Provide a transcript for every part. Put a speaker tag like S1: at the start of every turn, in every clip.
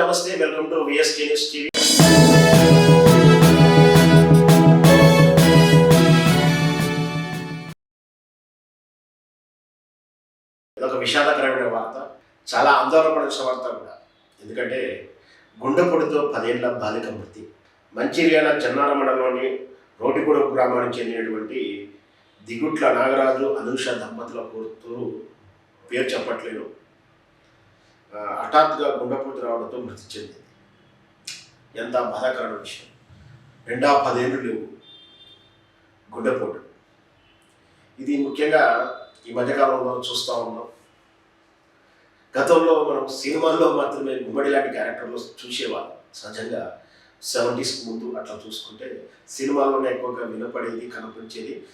S1: నమస్తే welcome to V S K news TV ఒక విషాదకరమైన వార్త. చాలా ఆందోళన వార్త కూడా. ఎందుకంటే గుండెపొడితో పదేళ్ళ బాలిక మృతి. మంచిర్యాల చెన్నార మండలంలోని రోటిగూడ గ్రామానికి చెందినటువంటి దిగుట్ల నాగరాజు అనూష దంపతుల కూతురు పేరు చెప్పట్లేదు. హఠాత్తుగా గుండెపోటు రావడంతో మృతి చెందింది. ఎంత బాధాకరమైన విషయం. రెండా పదేళ్ళు లేవు గుండెపోటు. ఇది ముఖ్యంగా ఈ మధ్యకాలంలో చూస్తూ ఉన్నాం. గతంలో మనం సినిమాల్లో మాత్రమే గుమ్మడి లాంటి క్యారెక్టర్లు చూసేవాళ్ళం. సహజంగా సెవెంటీస్కి ముందు అట్లా చూసుకుంటే సినిమాల్లోనే ఎక్కువగా వినపడేది కనిపించేది.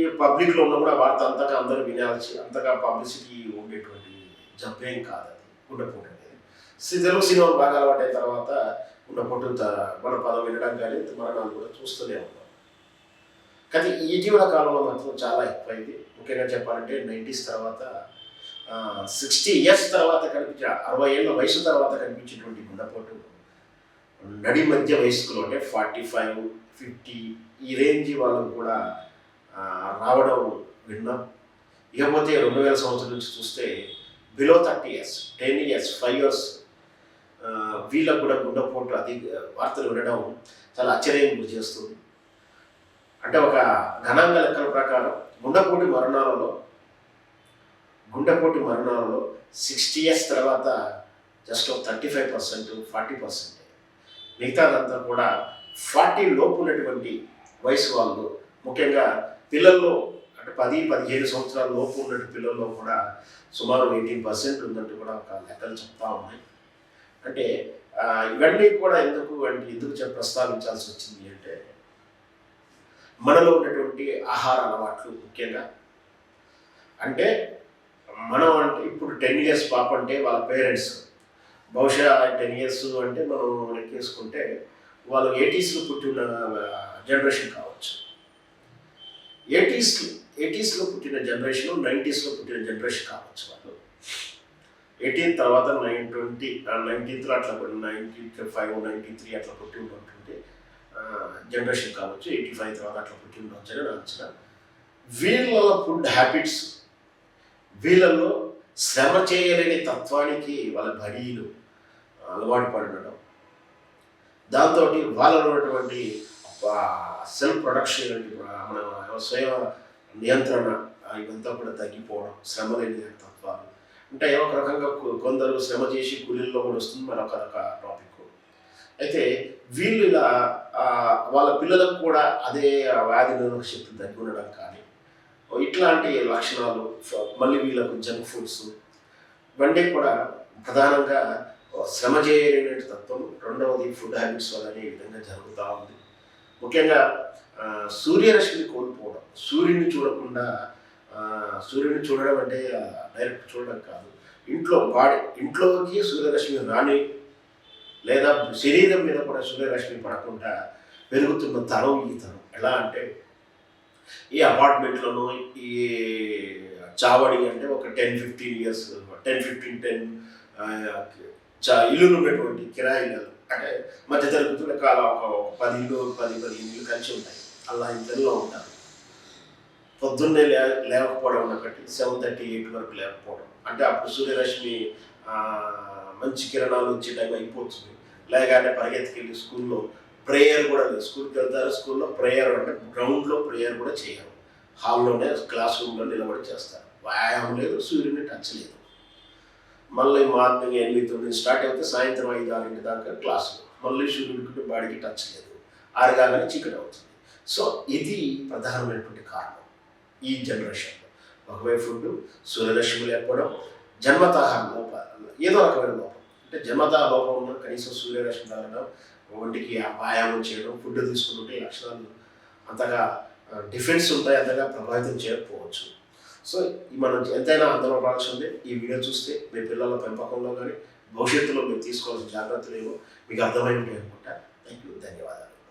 S1: ఈ పబ్లిక్లో ఉన్న కూడా వార్త అంతగా అందరూ వినాల్సి అంతగా పబ్లిసిటీ ఉండేటువంటి జబ్బేం కాదు అది గుండెపోటు శ్రీ తెలుగు సినిమా బాగా అలవాటైన తర్వాత గుండెపోటు మన పదం వినడం కానీ మరణాలు కూడా చూస్తూనే ఉన్నాం. కానీ ఈ ఇటీవల కాలంలో మాత్రం చాలా ఎక్కువైంది. ముఖ్యంగా చెప్పాలంటే నైంటీస్ తర్వాత సిక్స్టీ ఇయర్స్ తర్వాత కనిపించే అరవై ఏళ్ళ వయసు తర్వాత కనిపించేటువంటి గుండెపోటు నడి మధ్య వయస్కులు అంటే ఫార్టీ ఫైవ్ ఫిఫ్టీ ఈ రేంజ్ వాళ్ళు కూడా రావడం విన్నాం. ఇకపోతే రెండు వేల సంవత్సరం నుంచి చూస్తే below thirty years ten years five years వీళ్ళకు కూడా గుండెపోటు అది వార్తలు వినడం చాలా ఆశ్చర్యం గురి చేస్తుంది. అంటే ఒక గణాంక లెక్కల ప్రకారం గుండెపోటు మరణాలలో గుండెపోటు మరణాలలో సిక్స్టీ ఇయర్స్ తర్వాత just thirty five percent forty percent మిగతాదంతా కూడా ఫార్టీ లోపు ఉన్నటువంటి వయసు వాళ్ళు ముఖ్యంగా పిల్లల్లో అంటే పది పదిహేను సంవత్సరాల లోపు ఉన్నట్టు పిల్లల్లో కూడా సుమారు ఎయిటీన్ పర్సెంట్ ఉందంటూ కూడా ఒక లెక్కలు చెప్తా ఉన్నాయి. అంటే ఇవన్నీ కూడా ఎందుకు అంటే ఎందుకు ప్రస్తావించాల్సి వచ్చింది అంటే మనలో ఉన్నటువంటి ఆహార అలవాట్లు ముఖ్యంగా. అంటే మనం అంటే ఇప్పుడు టెన్ ఇయర్స్ పాప అంటే వాళ్ళ పేరెంట్స్. బహుశా టెన్ ఇయర్స్ అంటే మనం లెక్కేసుకుంటే వాళ్ళు ఎయిటీస్లో పుట్టిన జనరేషన్ కావచ్చు. ఎయిటీస్కి ఎయిటీస్లో పుట్టిన జనరేషన్ నైంటీస్లో పుట్టిన జనరేషన్ కావచ్చు వాళ్ళు. ఎయిటీన్ తర్వాత నైన్ ట్వంటీ నైన్టీన్త్లో అట్లా నైన్టీ ఫైవ్ నైన్టీ త్రీ అట్లా పుట్టి ఉన్నటువంటి జనరేషన్ కావచ్చు ఎయిటీ ఫైవ్ తర్వాత అట్లా పుట్టి ఉండవచ్చు అని అంచనా. వీళ్ళ ఫుడ్ హ్యాబిట్స్ వీళ్ళల్లో శ్రమ చేయలేని తత్వానికి వాళ్ళ బడీలు అలవాటు పడడం దాంతో వాళ్ళలో ఉన్నటువంటి సెల్ఫ్ ప్రొడక్షన్ మన స్వయం నియంత్రణ ఇవంతా కూడా తగ్గిపోవడం శ్రమ లేని తత్వాలు. అంటే ఒక రకంగా కొ- కొందరు శ్రమ చేసి కూలీల్లో కూడా వస్తుంది మరొక రక టాపిక్ అయితే వీళ్ళు ఇలా వాళ్ళ పిల్లలకు కూడా అదే వ్యాధి నిరోధక శక్తి తగ్గి ఉండడం కానీ ఇట్లాంటి లక్షణాలు మళ్ళీ వీళ్ళకు జంక్ ఫుడ్స్ ఇవన్నీ కూడా ప్రధానంగా శ్రమ చేయలేని తత్వం రెండవది ఫుడ్ హ్యాబిట్స్ వల్ల ఈ విధంగా జరుగుతూ ఉంది. ముఖ్యంగా సూర్యరశ్మిని కోల్పోవడం. సూర్యుని చూడకుండా సూర్యుని చూడడం అంటే డైరెక్ట్ చూడడం కాదు. ఇంట్లో బాడీ ఇంట్లోకి సూర్యరశ్మి రాని లేదా శరీరం మీద కూడా సూర్యరశ్మి పడకుండా పెరుగుతున్న తరం ఈ తరం. ఎలా అంటే ఈ అపార్ట్మెంట్లను ఈ చావడి అంటే ఒక ten fifteen years ten fifteen ten ఇల్లులు ఉన్నటువంటి కిరాయిలు అంటే మధ్య తరగతుల కాలం ఒక పది ఇల్లు పది పదిహేను ఇల్లు కలిసి ఉంటాయి. అలా ఇద్దరులో ఉంటారు. పొద్దున్నే లే లేకపోవడం ఒకటి సెవెన్ థర్టీ ఎయిట్ వరకు లేకపోవడం. అంటే అప్పుడు సూర్యరశ్మి మంచి కిరణాలు వచ్చే టైం అయిపోతుంది. లేకపోతే పరిగెత్తుకెళ్ళి స్కూల్లో ప్రేయర్ కూడా లేదు. స్కూల్కి వెళ్తారు స్కూల్లో ప్రేయర్ అంటే గ్రౌండ్లో ప్రేయర్ కూడా చేయరు. హాల్లోనే క్లాస్ రూమ్లో నిలబడి చేస్తారు. వ్యాయామం లేదు సూర్యుని టచ్ లేదు. మళ్ళీ మార్నింగ్ ఎనిమిది తొమ్మిది స్టార్ట్ అయితే సాయంత్రం ఐదు ఆరింటి దాకా క్లాసులు మళ్ళీ సూర్యుడికి బాడీకి టచ్ లేదు. ఆరు కాగానే చీకటి అవుతుంది. సో ఇది ప్రధానమైనటువంటి కారణం ఈ జనరేషన్లో ఒకవైపు ఫుడ్ సూర్యరశ్మి లేకపోవడం జన్మత లోపాలు ఏదో రకమైన లోపం. అంటే జన్మత లోపం ఉన్న కనీసం సూర్యరశ్మి తాగడం ఒంటికి వ్యాయామం చేయడం ఫుడ్ తీసుకుంటుంటే లక్షణాలు అంతగా డిఫెన్స్ ఉంటాయి అంతగా ప్రభావితం చేయకపోవచ్చు. సో మనం ఎంతైనా అందరం పడాల్సి ఈ వీడియో చూస్తే మీ పిల్లల పెంపకంలో కానీ భవిష్యత్తులో మీరు తీసుకోవాల్సిన జాగ్రత్తలు ఏమో మీకు అర్థమై ఉంటాయి అనుకుంటా. థ్యాంక్ యూ ధన్యవాదాలు.